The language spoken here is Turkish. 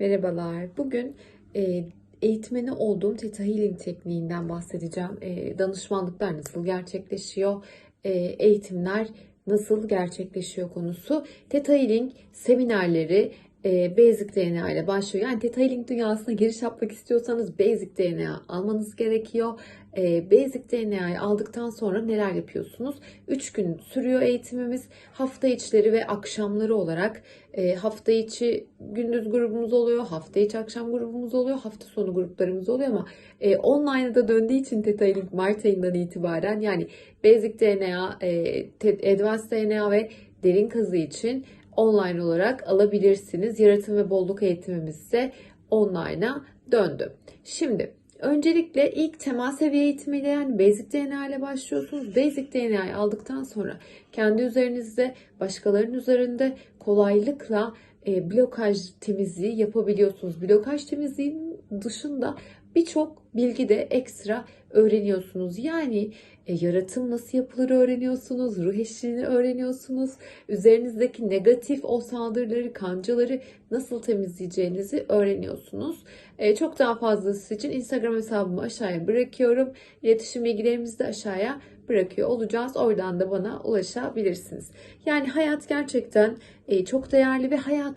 Merhabalar. Bugün e, eğitmeni olduğum Theta Healing tekniğinden bahsedeceğim. E, danışmanlıklar nasıl gerçekleşiyor? E, eğitimler nasıl gerçekleşiyor konusu. Theta Healing seminerleri e, Basic DNA ile başlıyor. Yani Theta Healing dünyasına giriş yapmak istiyorsanız Basic DNA almanız gerekiyor. E, Basic DNA'yı aldıktan sonra neler yapıyorsunuz? 3 gün sürüyor eğitimimiz. Hafta içleri ve akşamları olarak e, hafta içi gündüz grubumuz oluyor, hafta içi akşam grubumuz oluyor, hafta sonu gruplarımız oluyor ama e, online'a da döndüğü için Theta Healing Mart ayından itibaren yani Basic DNA, e, Advanced DNA ve derin kazı için online olarak alabilirsiniz. Yaratım ve bolluk eğitimimiz ise online'a döndü. Şimdi öncelikle ilk temel seviye eğitimiyle yani Basic DNA ile başlıyorsunuz. Basic DNA'yı aldıktan sonra kendi üzerinizde, başkalarının üzerinde kolaylıkla e, blokaj temizliği yapabiliyorsunuz. Blokaj temizliğinin dışında birçok bilgi de ekstra öğreniyorsunuz. Yani e, yaratım nasıl yapılır öğreniyorsunuz, ruh eşliğini öğreniyorsunuz, üzerinizdeki negatif o saldırıları, kancaları nasıl temizleyeceğinizi öğreniyorsunuz. E, çok daha fazlası için Instagram hesabımı aşağıya bırakıyorum. İletişim bilgilerimizi de aşağıya bırakıyor olacağız. Oradan da bana ulaşabilirsiniz. Yani hayat gerçekten e, çok değerli ve hayatı